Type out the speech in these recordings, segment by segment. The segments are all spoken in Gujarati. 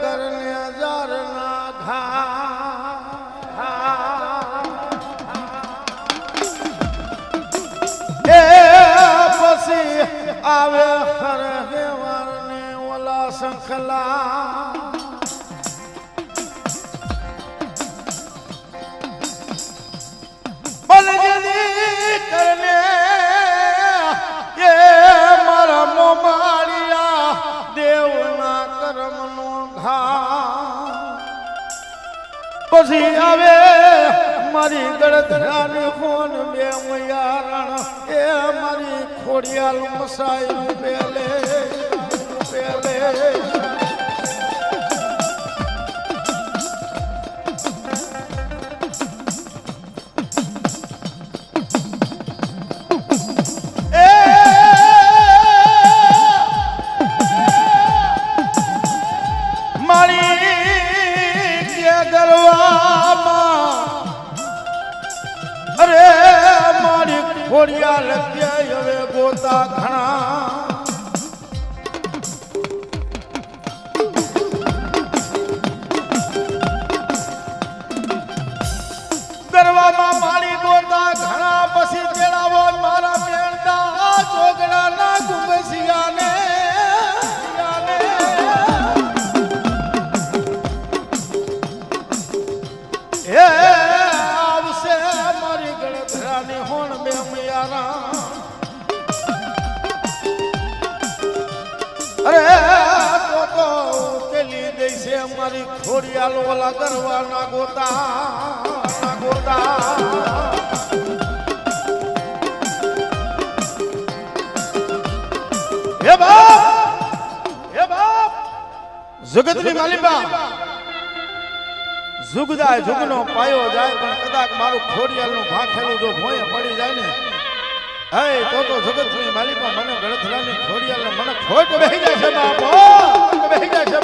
કરને હજારના ઘા. એ પછી આવે હર ઓલા સંખલા પછી આવે મારી ગળધરાની ફોન બે મયારણ એ મારી ખોડિયાલ મસાઈ પેલે પેલે. ખોડિયા લગ્યા હવે ગોતા ઘણા જગતની માલિકા. જુગદાય જુગનો પાયો જાય પણ કદાચ મારું ખોડિયાલનું ભાખેલું જો ભોંય પડી જાય ને હે તો તો જગતની માલિકા મને ગળથરાની ખોડિયાલને મને ખોટ બેહી જાય છે બાપો ખોટ બેહી જાય છે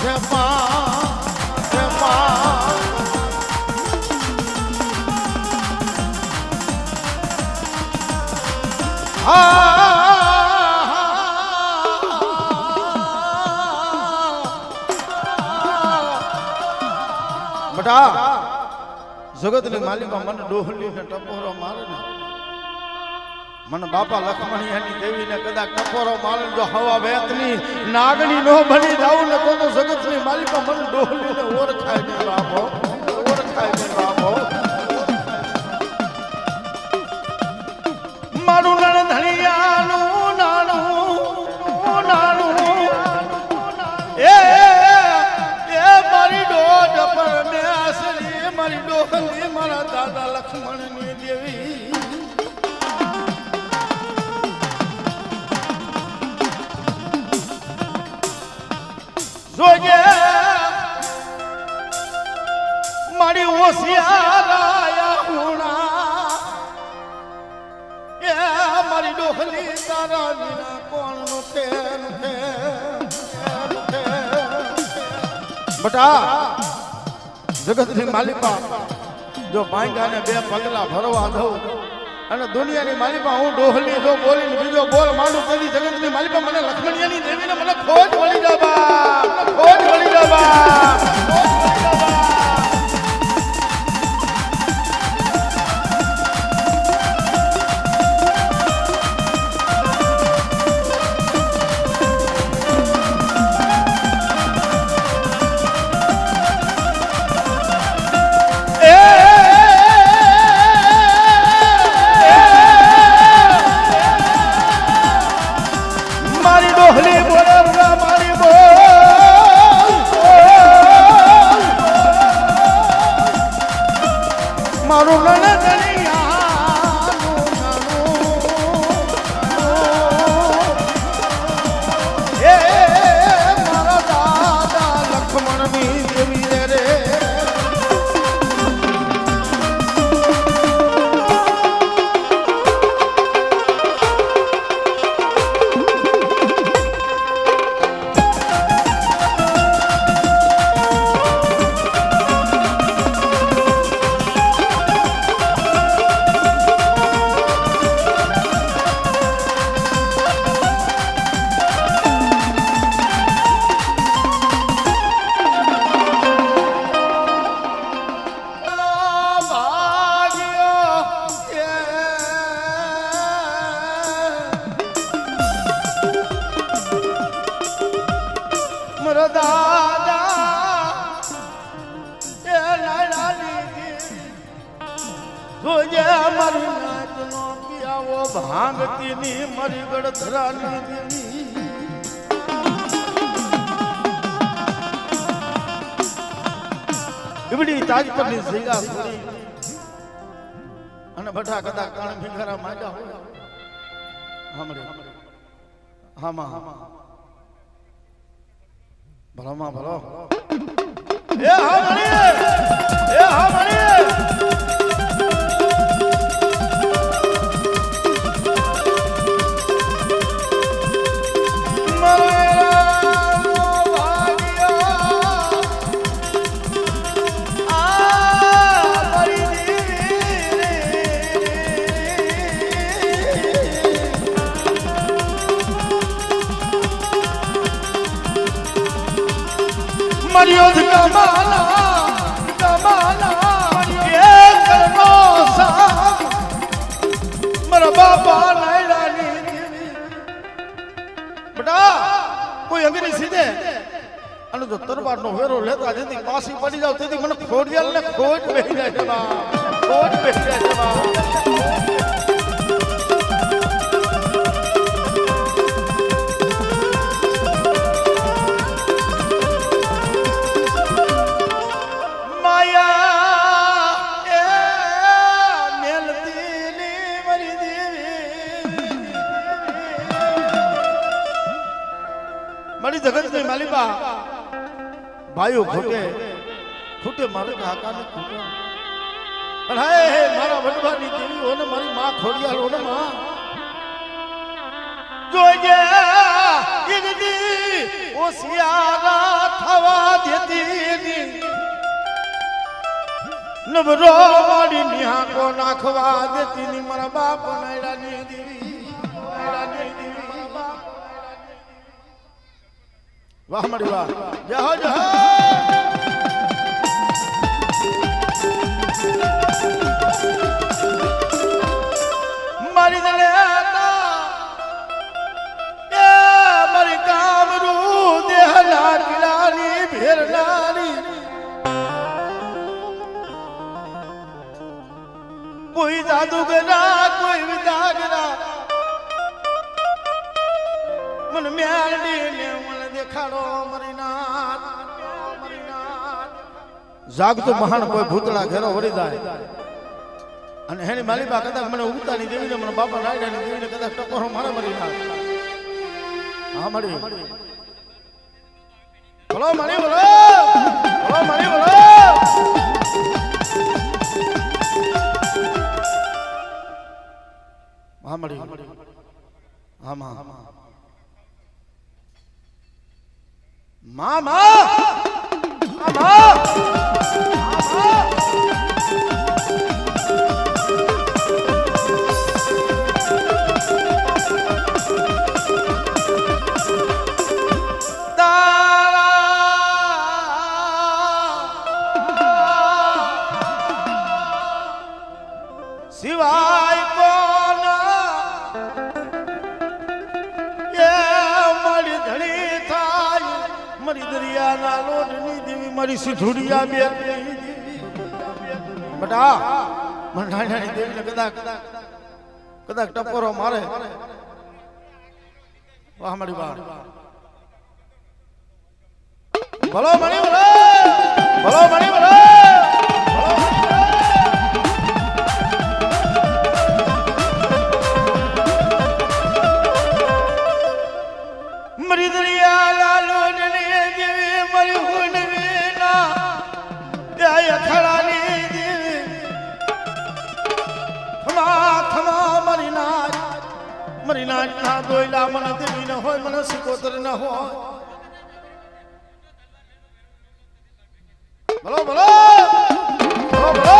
બચન જગત બટા જગતની માલિકા મને ડોહલી ને ટપોરો મારે ને. મને બાપા લક્ષ્મણિયાની દેવીને કદાચ ટપોરો માલ જો હવા વેતની, નાગણી નો બની જાવ ને તો જગતની માલિકા મને ડોહલી ને ઓળખાય નહીં બાપો ડોહલી તારા વિના કોણ નુખે નુખે બટા, જગતની માલિકા, જો પાંગાને બે પગલા ભરવા દઉં અને દુનિયાની માલિકા હું ડોહલી જો બોલીને બીજો બોલ માંડું કરી જગતની માલિકા મને લક્ષ્મણિયાની દેવીને મને ખોજ વળી ની મરી ગળધરાની દેવી ઇવડી તાજ પરની ઝીગા સુરી અને બઠા કદા કાણ ભીંગરા માજા હોય. હામડે હામાં ભલામાં ભલો એ હામડી એ હામડી જો તરવારનો વેરો લેતા જેથી પાસી પડી જાવ તેથી મને ખોડિયાલ ને ખોટ બેસી જાય છે બા ખોટ બેહી જાય ભાઈઓ ખોટે ખૂટે. મારે કાકાને ખૂટે. પણ હે હે મારા વડવાની દેવી ઓને મારી માં ખોડિયાલ ઓને માં. જોજે ઈગદી ઓસિયારા થવા દેતી ની નવરો મારી નિહાકો નાખવા દેતી ની મારા બાપ દેવી. નાયડાની દેવી મારા બાપ વાહ મારી વાહ. જય હો જય કોઈ જાદુગરા કોઈ વિદાગરા. મન મેલડી ને મને દેખાડો મરી નાથ જાગતો મહાન કોઈ ભૂતળા ઘેરો વળી જાય. અને હેની માલિબા કદાચ મને ઉગતાની દેવીને મને બાપા નાયડાની દેવીને કદાચ ટકોરો મારા મરી નાથ હા મળી. બોલો મળી બોલો. બોલો મળી બોલો. મળી આમાં. મામા! મામા! મારી દરિયાના લોટની દેવી મારી સિધુડિયા બે બટા નાની દેવીને કદાચ કદાચ ટપોરો મારે. વાહ, મારી વાહ. ભલો મણી ભલો. ના દોયલા મને દેવી ન હોય, મને સિકોતર ન હોય. બોલો બોલો બોલો બોલો.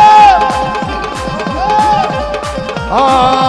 હા